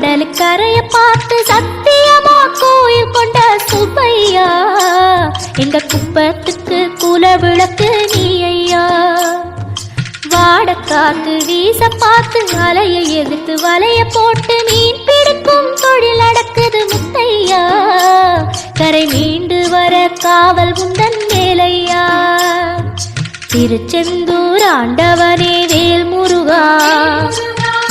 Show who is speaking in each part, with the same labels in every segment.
Speaker 1: கடல் கரைய பார்த்து சத்தியமா கோயில் கொண்ட சுப்பையா? எங்க குப்பத்துக்கு குல விளக்கு நீ ஐயா. வாட காத்து வீச பார்த்து அலைய எதிர்த்து வலைய போட்டு மீன் பிடிக்கும் தொழில் அடக்குது முத்தையா. கரை மீண்டு வர காவல் முந்தன் மேலையா. திருச்செந்தூர் ஆண்டவனே வேல் முருகா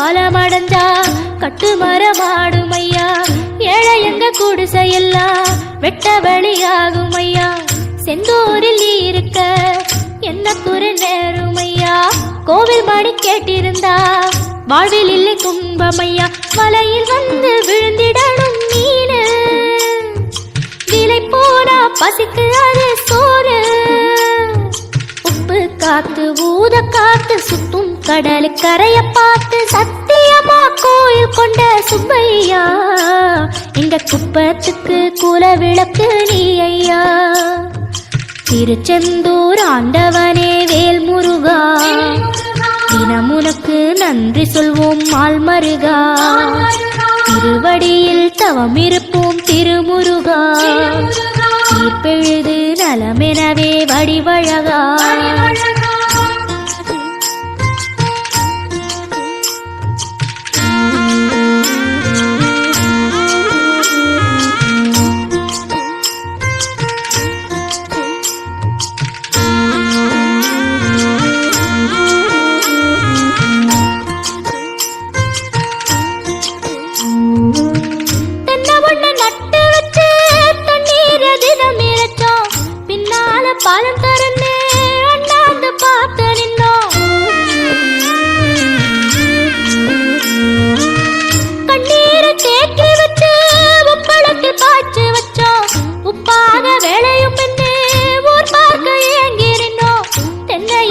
Speaker 1: பலமடைஞ்சா கட்டு மரமாடும் ஐயா ஏழை எங்க குடிசையெல்லாம் வெட்ட வெளியாகும் ஐயா செந்தூரில் இருக்க என்ன துறை நேரும் ஐயா கோவில் மணி கேட்டிருந்தா வாழ்வில் இல்லை துன்பமையா? மலையில் வந்து விழுந்திடணும் மீன் விலை போனா பசிக்கு அது சோறு. ஊத காத்து சுத்தும் கடல் கரைய பார்த்து சத்தியமா கோயில் கொண்ட சுப்பையா? இந்த குப்பத்துக்கு குல விளக்கு நீ ஐயா திருச்செந்தூர் ஆண்டவனே வேல் முருகா தினம் நன்றி சொல்வோம் மால் மருகா திருவடியில் தவம் இருப்போம் திருமுருகா. தீர்ப்பெழுது நலமெனவே வடிவழகா.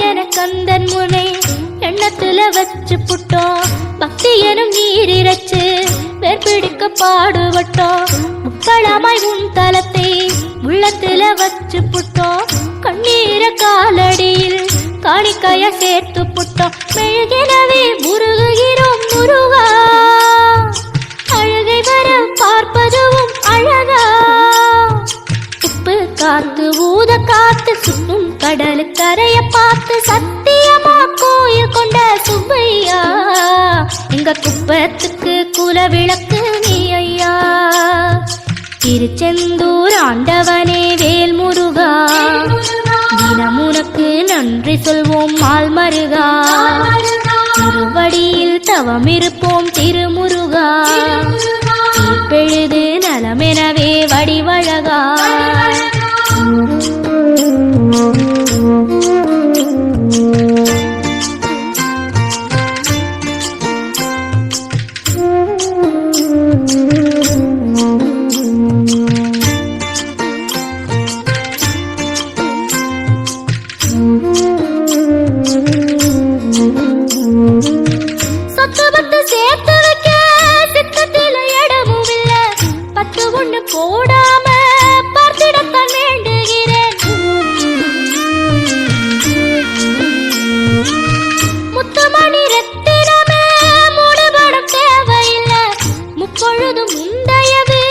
Speaker 1: என கந்தன் முனை எண்ணத்துல வச்சு புட்டோம். பக்தி எனும் நீர் இறைச்சு வேர்பிடிக்க பாடுபட்டோம். முக்களமாய் உன் தலத்தை உள்ளத்துல வச்சு புட்டோம். கண்ணீர காலடியில் காணிக்கைய சேர்த்து புட்டோம். மெழுகினவே முருகுகிறோம் முருகா. அழகை வர பார்ப்பதுவும் அழகா. காத்து ஊத காத்து சுத்தும் கடலு கரைய பார்த்து சத்தியமா கோயில் கொண்ட சுப்பையா? எங்க குப்பத்துக்கு குல விளக்கு நீ ஐயா. திருச்செந்தூர் ஆண்டவனே வேல் முருகா. தினம் உனக்கு நன்றி சொல்வோம் மால் மருகா. திருவடியில் தவம் இருப்போம் திருமுருகா. பெழுது சொத்து பத்து சேர்த்து வைக்க சித்தத்தில இடமும் இல்ல. பத்து ஒண்ணு போடாம பார்த்திடத்தான் வேண்டுகிறேன். முத்துமணி ரத்தினமே மூடுபடம் தேவையில்ல. முப்பொழுதும் முந்தையது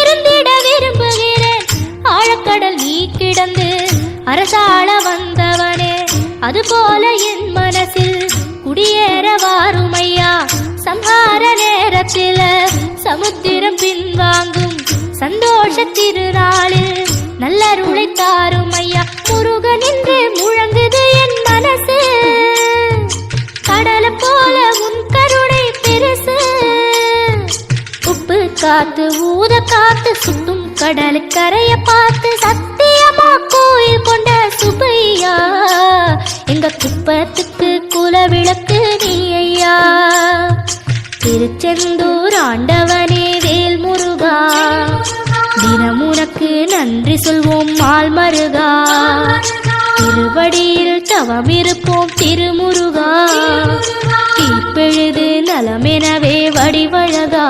Speaker 1: இருந்திட விரும்புகிறேன். ஆழக்கடல் நீ கிடந்து அரசாள வந்தவனே. அதுபோல என் மனசில் குடியேற வாருமையா? சம்ஹார நேரத்தில சமுத்திரம் பின்வாங்கும். சந்தோஷ திருநாளில் நல்லருளை தாரும் ஐயா முருகன் என்று முழங்குது என் மனசு. கடலை போல உன் கருணை பெருசு. உப்பு காத்து ஊத காத்து சுத்தும் கடலுக்கரைய பார்த்து சத்தியமா சொல்வோம் மால்மருகா திருவடியில் தவம் இருப்போம் திருமுருகா. தீப்பெழுது நலமெனவே வடிவழகா.